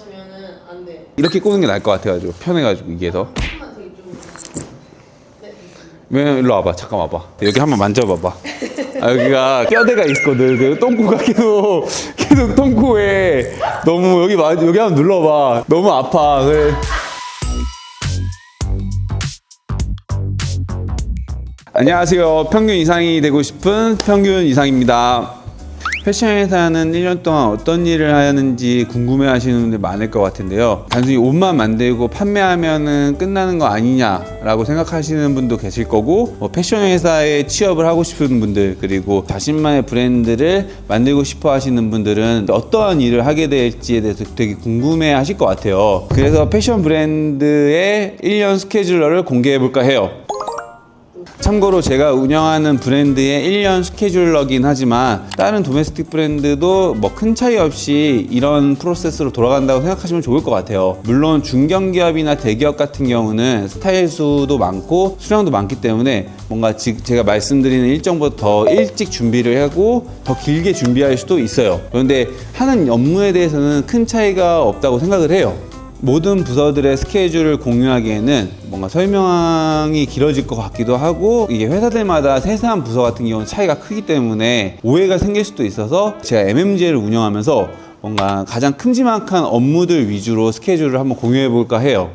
원하시면은 안 돼. 이렇게 꽂는 게 나을 것 같아가지고 편해가지고 이게 더. 조금만 되게 좀. 네. 왜냐면 일로 와봐. 잠깐 와봐. 여기 한번 만져봐봐. 아, 여기가 뼈대가 있거든. 그 똥꼬가 계속 계속 똥꼬에. 너무 여기 마- 여기 한번 눌러봐. 너무 아파. 그래. 안녕하세요. 평균 이상이 되고 싶은 평균 이상입니다 패션 회사는 1년 동안 어떤 일을 하는지 궁금해 하시는 분들 많을 것 같은데요. 단순히 옷만 만들고 판매하면은 끝나는 거 아니냐라고 생각하시는 분도 계실 거고, 뭐 패션 회사에 취업을 하고 싶은 분들, 그리고 자신만의 브랜드를 만들고 싶어 하시는 분들은 어떠한 일을 하게 될지에 대해서 되게 궁금해 하실 것 같아요. 그래서 패션 브랜드의 1년 스케줄러를 공개해 볼까 해요. 참고로 제가 운영하는 브랜드의 1년 스케줄러긴 하지만 다른 도메스틱 브랜드도 뭐 큰 차이 없이 이런 프로세스로 돌아간다고 생각하시면 좋을 것 같아요. 물론 중견기업이나 대기업 같은 경우는 스타일 수도 많고 수량도 많기 때문에 뭔가 지- 제가 말씀드리는 일정보다 더 일찍 준비를 하고 더 길게 준비할 수도 있어요. 그런데 하는 업무에 대해서는 큰 차이가 없다고 생각을 해요. 모든 부서들의 스케줄을 공유하기에는 뭔가 설명이 길어질 것 같기도 하고 이게 회사들마다 세세한 부서 같은 경우는 차이가 크기 때문에 오해가 생길 수도 있어서 제가 MMG를 운영하면서 뭔가 가장 큼지막한 업무들 위주로 스케줄을 한번 공유해 볼까 해요.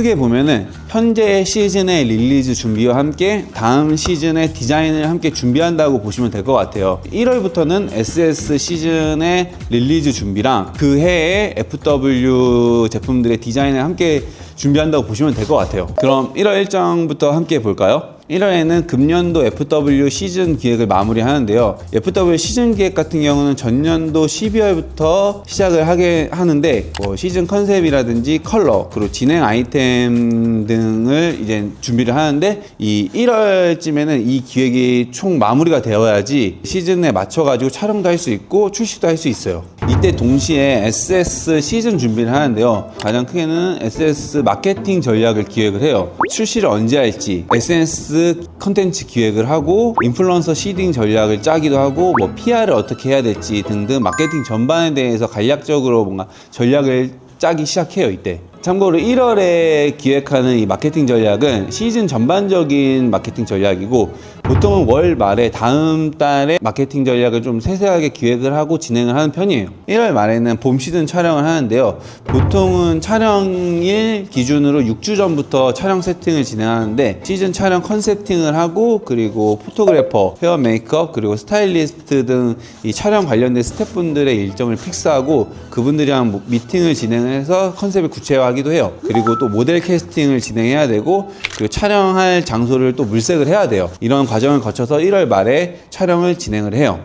크게 보면은 현재 시즌의 릴리즈 준비와 함께 다음 시즌의 디자인을 함께 준비한다고 보시면 될 것 같아요. 1월부터는 SS 시즌의 릴리즈 준비랑 그 해의 FW 제품들의 디자인을 함께 준비한다고 보시면 될 것 같아요. 그럼 1월 일정부터 함께 볼까요? 1월에는 금년도 FW 시즌 기획을 마무리하는데요. FW 시즌 기획 같은 경우는 전년도 12월부터 시작을 하게 하는데 뭐 시즌 컨셉이라든지 컬러 그리고 진행 아이템 등을 이제 준비를 하는데 이 1월쯤에는 이 기획이 총 마무리가 되어야지 시즌에 맞춰가지고 촬영도 할 수 있고 출시도 할 수 있어요. 이때 동시에 SS 시즌 준비를 하는데요. 가장 크게는 SS 마케팅 전략을 기획을 해요. 출시를 언제 할지, SNS 컨텐츠 기획을 하고, 인플루언서 시딩 전략을 짜기도 하고, 뭐 PR을 어떻게 해야 될지 등등 마케팅 전반에 대해서 간략적으로 뭔가 전략을 짜기 시작해요, 이때. 참고로 1월에 기획하는 이 마케팅 전략은 시즌 전반적인 마케팅 전략이고 보통은 월 말에 다음 달에 마케팅 전략을 좀 세세하게 기획을 하고 진행을 하는 편이에요. 1월 말에는 봄 시즌 촬영을 하는데요. 보통은 촬영일 기준으로 6주 전부터 촬영 세팅을 진행하는데 시즌 촬영 컨셉팅을 하고 그리고 포토그래퍼, 헤어 메이크업 그리고 스타일리스트 등 이 촬영 관련된 스태프분들의 일정을 픽스하고 그분들이랑 뭐 미팅을 진행해서 컨셉을 구체화하기도 해요. 그리고 또 모델 캐스팅을 진행해야 되고 그리고 촬영할 장소를 또 물색을 해야 돼요. 이런 과정 을 거쳐서 1월 말에 촬영을 진행을 해요.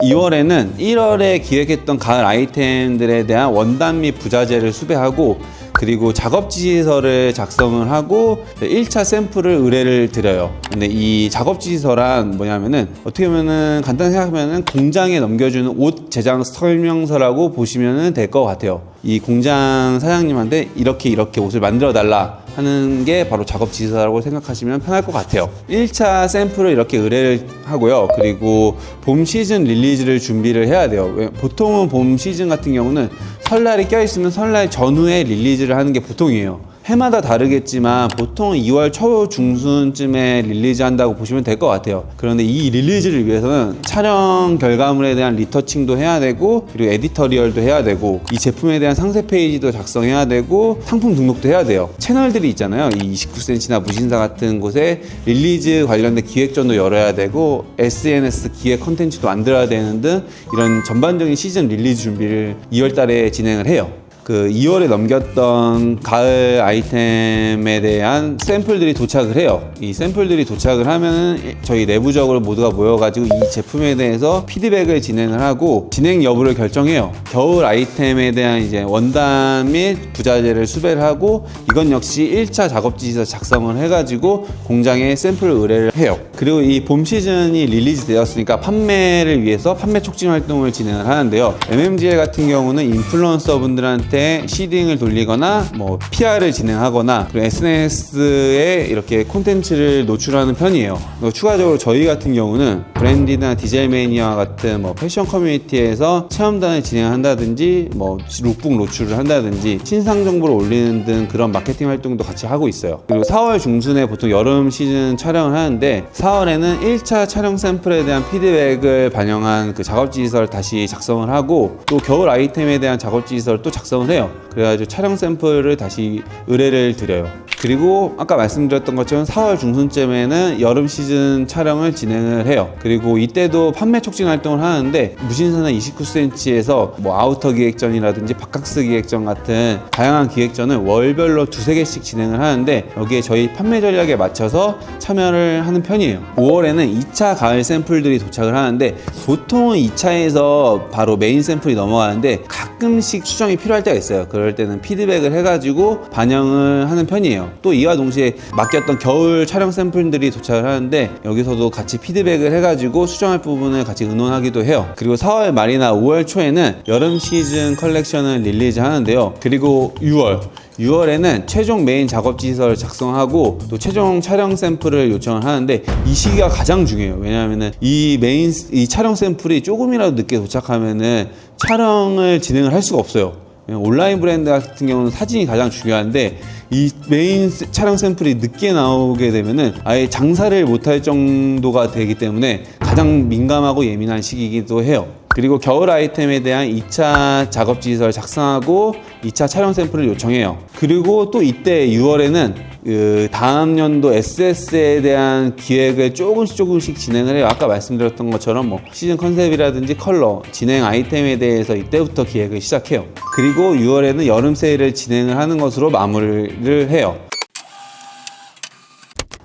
2월에는 1월에 기획했던 가을 아이템들에 대한 원단 및 부자재를 수배하고 그리고 작업 지시서를 작성을 하고 1차 샘플을 의뢰를 드려요. 근데 이 작업 지시서란 뭐냐면은 어떻게 보면은 간단히 생각하면은 공장에 넘겨주는 옷 제작 설명서라고 보시면 될 것 같아요. 이 공장 사장님한테 이렇게 이렇게 옷을 만들어 달라 하는 게 바로 작업 지시서라고 생각하시면 편할 것 같아요. 1차 샘플을 이렇게 의뢰를 하고요. 그리고 봄 시즌 릴리즈를 준비를 해야 돼요. 왜- 보통은 봄 시즌 같은 경우는 설날이 껴있으면 설날 전후에 릴리즈를 하는 게 보통이에요. 해마다 다르겠지만 보통 2월 초 중순쯤에 릴리즈 한다고 보시면 될 것 같아요. 그런데 이 릴리즈를 위해서는 촬영 결과물에 대한 리터칭도 해야 되고 그리고 에디터리얼도 해야 되고 이 제품에 대한 상세 페이지도 작성해야 되고 상품 등록도 해야 돼요. 채널들이 있잖아요. 이 29cm나 무신사 같은 곳에 릴리즈 관련된 기획전도 열어야 되고 SNS 기획 컨텐츠도 만들어야 되는 등 이런 전반적인 시즌 릴리즈 준비를 2월 달에 진행을 해요. 그 2월에 넘겼던 가을 아이템에 대한 샘플들이 도착을 해요. 이 샘플들이 도착을 하면은 저희 내부적으로 모두가 모여가지고 이 제품에 대해서 피드백을 진행을 하고 진행 여부를 결정해요. 겨울 아이템에 대한 이제 원단 및 부자재를 수배를 하고 이건 역시 1차 작업 지시서 작성을 해가지고 공장에 샘플 의뢰를 해요. 그리고 이 봄 시즌이 릴리즈 되었으니까 판매를 위해서 판매 촉진 활동을 진행을 하는데요. MMGL 같은 경우는 인플루언서 분들한테 시딩을 돌리거나 뭐 PR을 진행하거나 그리고 SNS에 이렇게 콘텐츠를 노출하는 편이에요. 추가적으로 저희 같은 경우는 브랜디나 디젤 매니아 같은 뭐 패션 커뮤니티에서 체험단을 진행한다든지 뭐 룩북 노출을 한다든지 신상 정보를 올리는 등 그런 마케팅 활동도 같이 하고 있어요. 그리고 4월 중순에 보통 여름 시즌 촬영을 하는데 4월에는 1차 촬영 샘플에 대한 피드백을 반영한 그 작업 지시서를 다시 작성을 하고 또 겨울 아이템에 대한 작업 지시서를 또 작성을 해요. 그래가지고 촬영 샘플을 다시 의뢰를 드려요. 그리고 아까 말씀드렸던 것처럼 4월 중순쯤에는 여름 시즌 촬영을 진행을 해요. 그리고 이때도 판매 촉진 활동을 하는데 무신사나 29cm에서 뭐 아우터 기획전이라든지 바캉스 기획전 같은 다양한 기획전을 월별로 두세 개씩 진행을 하는데 여기에 저희 판매 전략에 맞춰서 참여를 하는 편이에요. 5월에는 2차 가을 샘플들이 도착을 하는데 보통은 2차에서 바로 메인 샘플이 넘어가는데 가끔씩 수정이 필요할 때가 있어요. 그럴 때는 피드백을 해가지고 반영을 하는 편이에요. 또 이와 동시에 맡겼던 겨울 촬영 샘플들이 도착을 하는데 여기서도 같이 피드백을 해가지고 수정할 부분을 같이 의논하기도 해요. 그리고 4월 말이나 5월 초에는 여름 시즌 컬렉션을 릴리즈 하는데요. 그리고 6월 6월에는 최종 메인 작업 지시서를 작성하고 또 최종 촬영 샘플을 요청을 하는데 이 시기가 가장 중요해요. 왜냐하면은 이 메인 이 촬영 샘플이 조금이라도 늦게 도착하면은 촬영을 진행을 할 수가 없어요. 온라인 브랜드 같은 경우는 사진이 가장 중요한데 이 메인 세- 촬영 샘플이 늦게 나오게 되면은 아예 장사를 못할 정도가 되기 때문에 가장 민감하고 예민한 시기이기도 해요. 그리고 겨울 아이템에 대한 2차 작업 지시서를 작성하고 2차 촬영 샘플을 요청해요. 그리고 또 이때 6월에는 그 다음 연도 SS에 대한 기획을 조금씩 조금씩 진행을 해요. 아까 말씀드렸던 것처럼 뭐 시즌 컨셉이라든지 컬러, 진행 아이템에 대해서 이때부터 기획을 시작해요. 그리고 6월에는 여름 세일을 진행을 하는 것으로 마무리를 해요.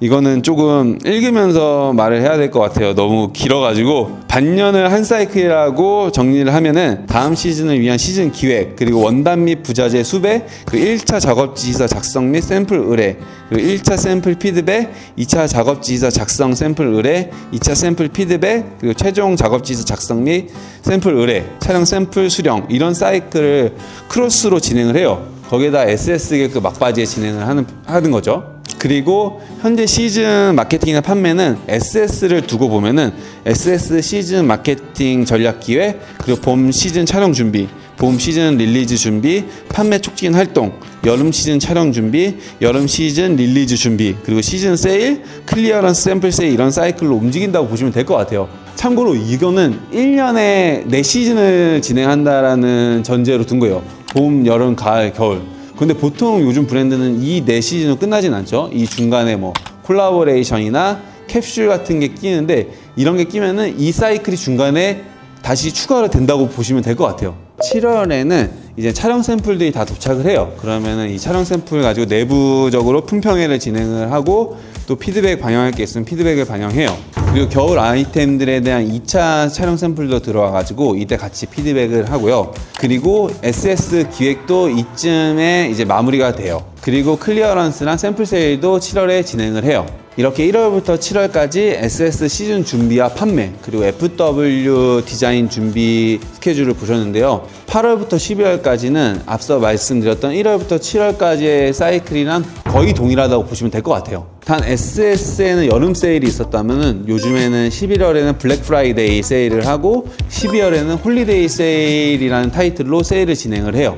이거는 조금 읽으면서 말을 해야 될 것 같아요. 너무 길어가지고 반년을 한 사이클이라고 정리를 하면은 다음 시즌을 위한 시즌 기획 그리고 원단 및 부자재 수배 그리고 1차 작업 지시서 작성 및 샘플 의뢰 그리고 1차 샘플 피드백 2차 작업 지시서 작성 샘플 의뢰 2차 샘플 피드백 그리고 최종 작업 지시서 작성 및 샘플 의뢰 촬영 샘플 수령 이런 사이클을 크로스로 진행을 해요. 거기에다 SS 계급 막바지에 진행을 하는 하는 거죠. 그리고 현재 시즌 마케팅이나 판매는 SS를 두고 보면은 SS 시즌 마케팅 전략 기획 그리고 봄 시즌 촬영 준비 봄 시즌 릴리즈 준비 판매 촉진 활동 여름 시즌 촬영 준비 여름 시즌 릴리즈 준비 그리고 시즌 세일 클리어런스 샘플 세일 이런 사이클로 움직인다고 보시면 될 것 같아요. 참고로 이거는 1년에 4시즌을 진행한다라는 전제로 둔 거예요. 봄 여름 가을 겨울 근데 보통 요즘 브랜드는 이 네 시즌으로 끝나진 않죠. 이 중간에 뭐 콜라보레이션이나 캡슐 같은 게 끼는데 이런 게 끼면은 이 사이클이 중간에 다시 추가가 된다고 보시면 될 것 같아요. 7월에는 이제 촬영 샘플들이 다 도착을 해요. 그러면은 이 촬영 샘플 가지고 내부적으로 품평회를 진행을 하고 또 피드백 반영할 게 있으면 피드백을 반영해요. 그리고 겨울 아이템들에 대한 2차 촬영 샘플도 들어와 가지고 이때 같이 피드백을 하고요. 그리고 SS 기획도 이쯤에 이제 마무리가 돼요. 그리고 클리어런스랑 샘플 세일도 7월에 진행을 해요. 이렇게 1월부터 7월까지 SS 시즌 준비와 판매 그리고 FW 디자인 준비 스케줄을 보셨는데요. 8월부터 12월까지는 앞서 말씀드렸던 1월부터 7월까지의 사이클이랑 거의 동일하다고 보시면 될 것 같아요. 단 SS에는 여름 세일이 있었다면 요즘에는 11월에는 블랙 프라이데이 세일을 하고 12월에는 홀리데이 세일이라는 타이틀로 세일을 진행을 해요.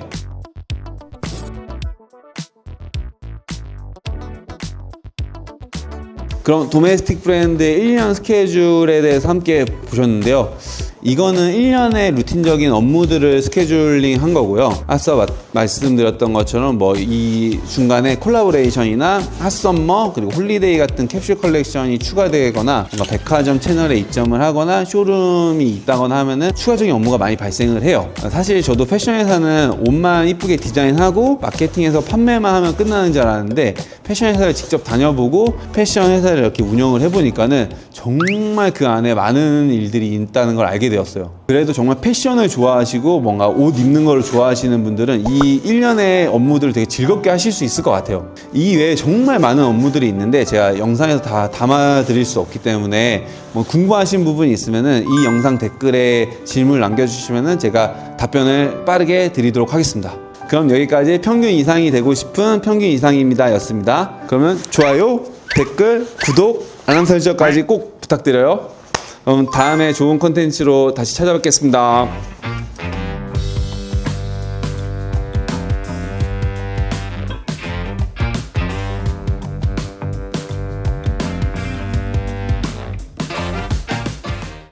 그럼 도메스틱 브랜드의 1년 스케줄에 대해서 함께 보셨는데요. 이거는 1년의 루틴적인 업무들을 스케줄링 한 거고요. 앞서 마- 말씀드렸던 것처럼 뭐 이 중간에 콜라보레이션이나 핫썸머 그리고 홀리데이 같은 캡슐 컬렉션이 추가되거나 뭔가 백화점 채널에 입점을 하거나 쇼룸이 있다거나 하면은 추가적인 업무가 많이 발생을 해요. 사실 저도 패션 회사는 옷만 이쁘게 디자인하고 마케팅해서 판매만 하면 끝나는 줄 알았는데 패션 회사를 직접 다녀보고 패션 회사를 이렇게 운영을 해보니까는 정말 그 안에 많은 일들이 있다는 걸 알게 되었어요. 그래도 정말 패션을 좋아하시고 뭔가 옷 입는 걸 좋아하시는 분들은 이 1년의 업무들을 되게 즐겁게 하실 수 있을 것 같아요. 이 외에 정말 많은 업무들이 있는데 제가 영상에서 다 담아 드릴 수 없기 때문에 뭐 궁금하신 부분이 있으면은 이 영상 댓글에 질문을 남겨주시면은 제가 답변을 빠르게 드리도록 하겠습니다. 그럼 여기까지 평균 이상이 되고 싶은 평균 이상입니다 였습니다. 그러면 좋아요, 댓글, 구독, 알람 설정까지 꼭 부탁드려요. 다음에 좋은 콘텐츠로 다시 찾아뵙겠습니다.